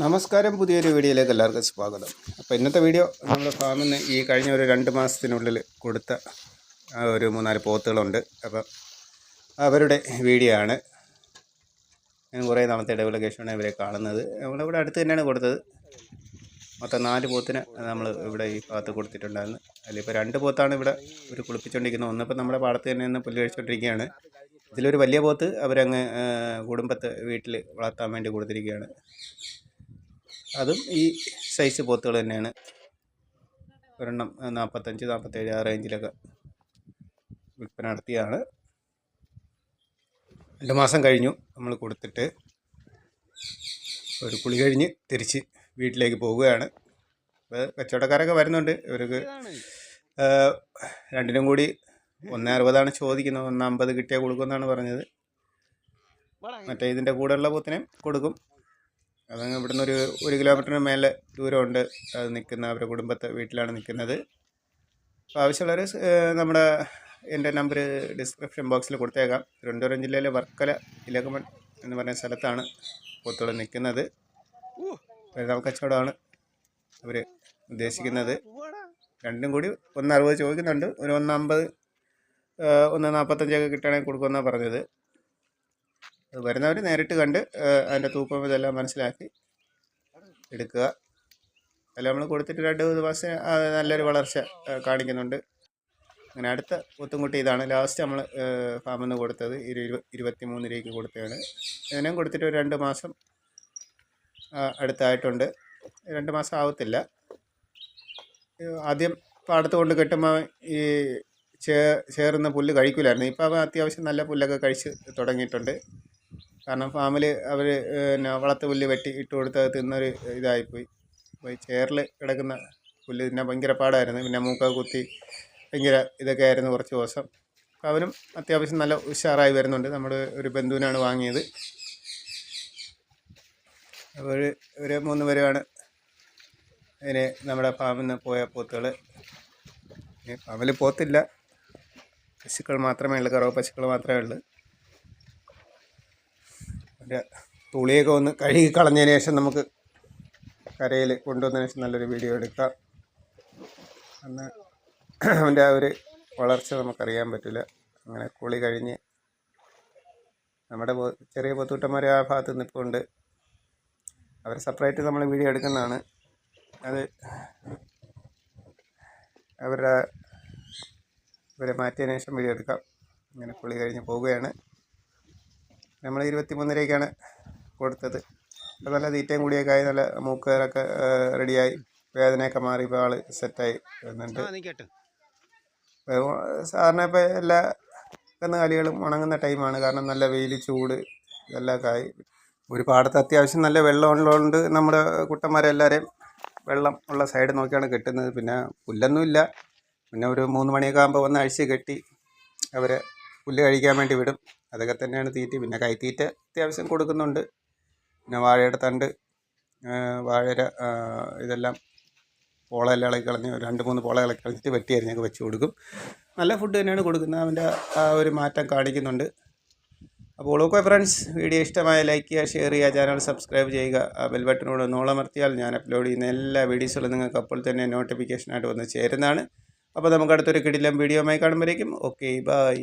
നമസ്കാരം. പുതിയൊരു വീഡിയോയിലേക്ക് എല്ലാവർക്കും സ്വാഗതം. അപ്പോൾ ഇന്നത്തെ വീഡിയോ നമ്മൾ ഫാമിൽ നിന്ന് ഈ കഴിഞ്ഞ ഒരു രണ്ട് മാസത്തിനുള്ളിൽ കൊടുത്ത ഒരു മൂന്നാൽ പോത്തുകളുണ്ട്. അപ്പം അവരുടെ വീഡിയോ ആണ്. ഞാൻ കുറേ നാളത്തെ ഇടവേള ശേഷമാണ് ഇവരെ കാണുന്നത്. നമ്മളിവിടെ അടുത്ത് തന്നെയാണ് കൊടുത്തത്. മൊത്തം നാല് പോത്തിന് നമ്മൾ ഇവിടെ ഈ ഭാഗത്ത് കൊടുത്തിട്ടുണ്ടായിരുന്നു. അതിലിപ്പോൾ രണ്ട് പോത്താണ് ഇവിടെ ഒരു കുളിപ്പിച്ചുകൊണ്ടിരിക്കുന്നത്. ഒന്നിപ്പോൾ നമ്മുടെ പാടത്ത് തന്നെ നിന്ന് പുല്ല് കഴിച്ചുകൊണ്ടിരിക്കുകയാണ്. ഇതിലൊരു വലിയ പോത്ത് അവരങ്ങ് കുടുംബത്ത് വീട്ടിൽ വളർത്താൻ വേണ്ടി കൊടുത്തിരിക്കുകയാണ്. അതും ഈ സൈസ് പോത്തുകൾ തന്നെയാണ്. ഒരെണ്ണം നാൽപ്പത്തഞ്ച് നാൽപ്പത്തേഴ് ആ റേഞ്ചിലൊക്കെ വിൽപ്പന നടത്തിയാണ്. രണ്ട് മാസം കഴിഞ്ഞു നമ്മൾ കൊടുത്തിട്ട്. ഒരു കുളി കഴിഞ്ഞ് തിരിച്ച് വീട്ടിലേക്ക് പോവുകയാണ്. അപ്പോൾ കച്ചവടക്കാരൊക്കെ വരുന്നുണ്ട്. ഇവർക്ക് രണ്ടിനും കൂടി ഒന്നേ അറുപതാണ് ചോദിക്കുന്നത്. ഒന്ന് അമ്പത് കിട്ടിയാൽ കൊടുക്കുമെന്നാണ് പറഞ്ഞത്. മറ്റേ ഇതിന്റെ കൂടെയുള്ള പോത്തിനെ കൊടുക്കും. അതങ്ങ് ഇവിടുന്ന് ഒരു ഒരു കിലോമീറ്ററിന് മേലെ ദൂരമുണ്ട്. അത് നിൽക്കുന്ന അവരുടെ കുടുംബത്തെ വീട്ടിലാണ് നിൽക്കുന്നത്. അപ്പോൾ ആവശ്യമുള്ളവർ നമ്മുടെ എന്റെ നമ്പർ ഡിസ്ക്രിപ്ഷൻ ബോക്സിൽ കൊടുത്തേക്കാം. തിരുവനന്തപുരം ജില്ലയിലെ വർക്കല ഇലകമൺ എന്ന് പറയുന്ന സ്ഥലത്താണ് പോത്തുകൾ നിൽക്കുന്നത്. പെരുന്നാൾ കച്ചവടമാണ് അവർ ഉദ്ദേശിക്കുന്നത്. രണ്ടും കൂടി ഒന്ന് അറുപത് ചോദിക്കുന്നുണ്ട്. ഒരു ഒന്ന് അമ്പത് ഒന്ന് നാൽപ്പത്തഞ്ചൊക്കെ കിട്ടുകയാണെങ്കിൽ കൊടുക്കുമെന്നാണ് പറഞ്ഞത്. വരുന്നവർ നേരിട്ട് കണ്ട് അതിന്റെ തൂക്കം ഇതെല്ലാം മനസ്സിലാക്കി എടുക്കുക. അല്ല നമ്മൾ കൊടുത്തിട്ട് രണ്ട് മൂന്ന് മാസം നല്ലൊരു വളർച്ച കാണിക്കുന്നുണ്ട്. അങ്ങനെ അടുത്ത പോത്തുംകുട്ടി ഇതാണ്. ലാസ്റ്റ് നമ്മൾ ഫാമിൽ നിന്ന് കൊടുത്തത് ഇരു ഇരു- ഇരുപത്തി മൂന്ന് രൂപയ്ക്ക് കൊടുത്തതാണ്. ഇതിനും കൊടുത്തിട്ട് ഒരു രണ്ട് മാസം അടുത്തായിട്ടുണ്ട്. രണ്ട് മാസം ആവത്തില്ല. ആദ്യം പാടത്ത് കൊണ്ട് കെട്ടുമ്പോൾ ഈ ചേ ചേർന്ന പുല്ല് കഴിക്കില്ലായിരുന്നു ഇപ്പോൾ അവൻ അത്യാവശ്യം നല്ല പുല്ലൊക്കെ കഴിച്ച് തുടങ്ങിയിട്ടുണ്ട്. കാരണം ഫാമിൽ അവർ പിന്നെ വളർത്ത് പുല്ല് വെട്ടി ഇട്ട് കൊടുത്ത് തിന്നൊരു ഇതായിപ്പോയി. അപ്പോൾ ചേറിൽ കിടക്കുന്ന പുല്ല് തിന്നാൻ ഭയങ്കര പാടായിരുന്നു. പിന്നെ മൂക്ക കുത്തി ഭയങ്കര ഇതൊക്കെ ആയിരുന്നു കുറച്ച് ദിവസം. അപ്പോൾ അവനും അത്യാവശ്യം നല്ല ഉഷാറായി വരുന്നുണ്ട്. നമ്മുടെ ഒരു ബന്ധുവിനാണ് വാങ്ങിയത്. അപ്പോൾ ഒരു മൂന്ന് പേരുമാണ് അതിന് നമ്മുടെ ഫാമിൽ നിന്ന് പോയ പോത്തുകൾ ഫാമിൽ പോത്തില്ല. പശുക്കൾ മാത്രമേ ഉള്ളൂ കറവ് പശുക്കൾ മാത്രമേ ഉള്ളൂ. തുളിയൊക്കെ ഒന്ന് കഴുകി കളഞ്ഞതിന് ശേഷം നമുക്ക് കരയിൽ കൊണ്ടുവന്നതിന് ശേഷം നല്ലൊരു വീഡിയോ എടുക്കാം. അന്ന് അവന്റെ ആ ഒരു വളർച്ച നമുക്കറിയാൻ പറ്റില്ല. അങ്ങനെ കുളി കഴിഞ്ഞ് നമ്മുടെ ചെറിയ പൊത്തൂട്ടന്മാർ ആ ഭാഗത്ത് നിൽപ്പുണ്ട് അവർ സെപ്പറേറ്റ് നമ്മൾ വീഡിയോ എടുക്കുന്നതാണ്. അത് അവരുടെ ഇവരെ മാറ്റിയതിന് ശേഷം വീഡിയോ എടുക്കാം. അങ്ങനെ കുളി കഴിഞ്ഞ് പോവുകയാണ്. നമ്മൾ ഇരുപത്തി മൂന്നരയ്ക്കാണ് കൊടുത്തത്. അപ്പോൾ നല്ല തീറ്റയും കൂടിയൊക്കെ ആയി നല്ല മൂക്കുകാരൊക്കെ റെഡിയായി. വേദനയൊക്കെ മാറി ഇപ്പോൾ ആൾ സെറ്റായി വരുന്നുണ്ട് സാധാരണ ഇപ്പോൾ എല്ലാ കന്നുകാലികളും ഉണങ്ങുന്ന ടൈമാണ്. കാരണം നല്ല വെയിൽ ചൂട് ഇതെല്ലാം ആയി. ഒരു പാടത്ത് അത്യാവശ്യം നല്ല വെള്ളം ഉള്ളതുകൊണ്ട് നമ്മുടെ കുട്ടന്മാരെല്ലാവരെയും വെള്ളം ഉള്ള സൈഡ് നോക്കിയാണ് കെട്ടുന്നത്. പിന്നെ പുല്ലൊന്നുമില്ല പിന്നെ ഒരു മൂന്ന് മണിയൊക്കെ ആകുമ്പോൾ വന്ന് അഴിച്ച് കെട്ടി അവരെ പുല്ല് കഴിക്കാൻ വേണ്ടി വിടും. അതൊക്കെ തന്നെയാണ് തീറ്റ. പിന്നെ കൈത്തീറ്റ അത്യാവശ്യം കൊടുക്കുന്നുണ്ട്. പിന്നെ വാഴയുടെ തണ്ട് വാഴര ഇതെല്ലാം പോളയെല്ലാം ഇളക്കി കളഞ്ഞ് രണ്ട് മൂന്ന് പോള ഇളക്കി കളഞ്ഞിട്ട് വെട്ടി അരിഞ്ഞൊക്കെ വെച്ച് കൊടുക്കും. നല്ല ഫുഡ് തന്നെയാണ് കൊടുക്കുന്നത്. അവന്റെ ആ ഒരു മാറ്റം കാണിക്കുന്നുണ്ട്. അപ്പോൾ ഓക്കെ ഫ്രണ്ട്സ് വീഡിയോ ഇഷ്ടമായ ലൈക്ക് ചെയ്യുക ഷെയർ ചെയ്യുക ചാനൽ സബ്സ്ക്രൈബ് ചെയ്യുക. ആ ബെൽ ബട്ടനോട് നോളമർത്തിയാൽ ഞാൻ അപ്ലോഡ് ചെയ്യുന്ന എല്ലാ വീഡിയോസുകളും നിങ്ങൾക്ക് അപ്പോൾ തന്നെ നോട്ടിഫിക്കേഷനായിട്ട് വന്ന് ചേരുന്നതാണ്. അപ്പോൾ നമുക്ക് അടുത്തൊരു കിടിലം വീഡിയോ ആയി കാണുമ്പോഴേക്കും. Okay bye